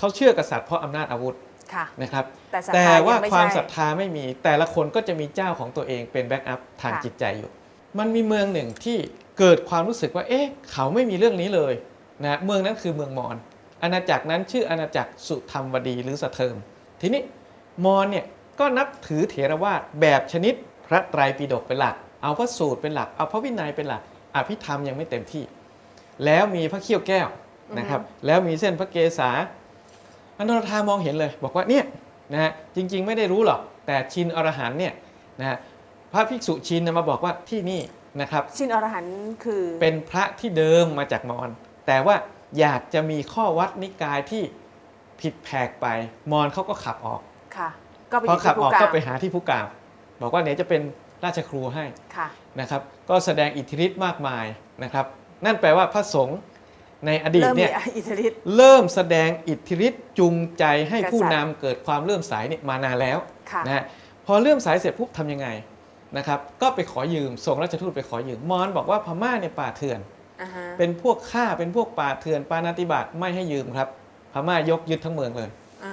เขาเชื่อกษัตริย์เพราะอำนาจอาวุธค่ะนะครับแต่ศรัทแต่ธาว่ายังไม่ความใช่ศรัทธาไม่มีแต่ละคนก็จะมีเจ้าของตัวเองเป็นแบ็กอัพทางค่ะจิตใจอยู่ มันมีเมืองหนึ่งที่เกิดความรู้สึกว่า เอ๊ะ เขาไม่มีเรื่องนี้เลยนะเมืองนั้นคือเมืองมอญอาณาจักรนั้นชื่ออาณาจักรสุธรรมวดีหรือสะเทิมทีนี้มอญเนี่ยก็นับถือเถรวาทแบบชนิดพระไตรปิฎกเป็นหลัก เอาพระสูตรเป็นหลัก เอาพระวินัยเป็นหลัก อภิธรรมยังไม่เต็มที่ แล้วมีพระเขี้ยวแก้วนะครับ แล้วมีเส้นพระเกศา อนุรธามองเห็นเลย บอกว่าเนี่ยนะฮะจริงๆ ไม่ได้รู้หรอก แต่ชินอรหันต์เนี่ยนะฮะพระภิกษุชินน่ะมาบอกว่าที่นี่นะครับ ชินอรหันต์คือเป็นพระที่เดิมมาจากมอญแต่ว่าอยากจะมีข้อวัดนิกายที่ผิดแผกไปมอญเขาก็ขับออกค่ะก็ไปพออยู่ขับที่อผู้อกกาก็ไปหาที่ผู้กามบอกว่าเนี่ยจะเป็นราชครูให้ค่ะนะครับ ก็แสดงอิทธิฤทธิ์มากมายนะครับ นั่นแปลว่าพระสงฆ์ ในอดีตเริ่มมีเนี่ยอิทธิฤทธิ์เริ่มแสดงอิทธิฤทธิ์จูงใจให้กษัตริย์ผู้นำเกิดความเลื่อมใสเนี่ยมานานแล้วค่ะ นะฮะพอเลื่อมใสเสร็จปุ๊บทำยังไงนะครับก็ไปขอยืมส่งราชทูตไปขอยืมมอญบอกว่าพม่าเนี่ยป่าเถื่อน อ่าฮะเป็นพวกฆ่าเป็นพวกป่าเถื่อนปานาติบาตไม่ให้ยืมครับพม่ายกยึดทั้งเมืองเลย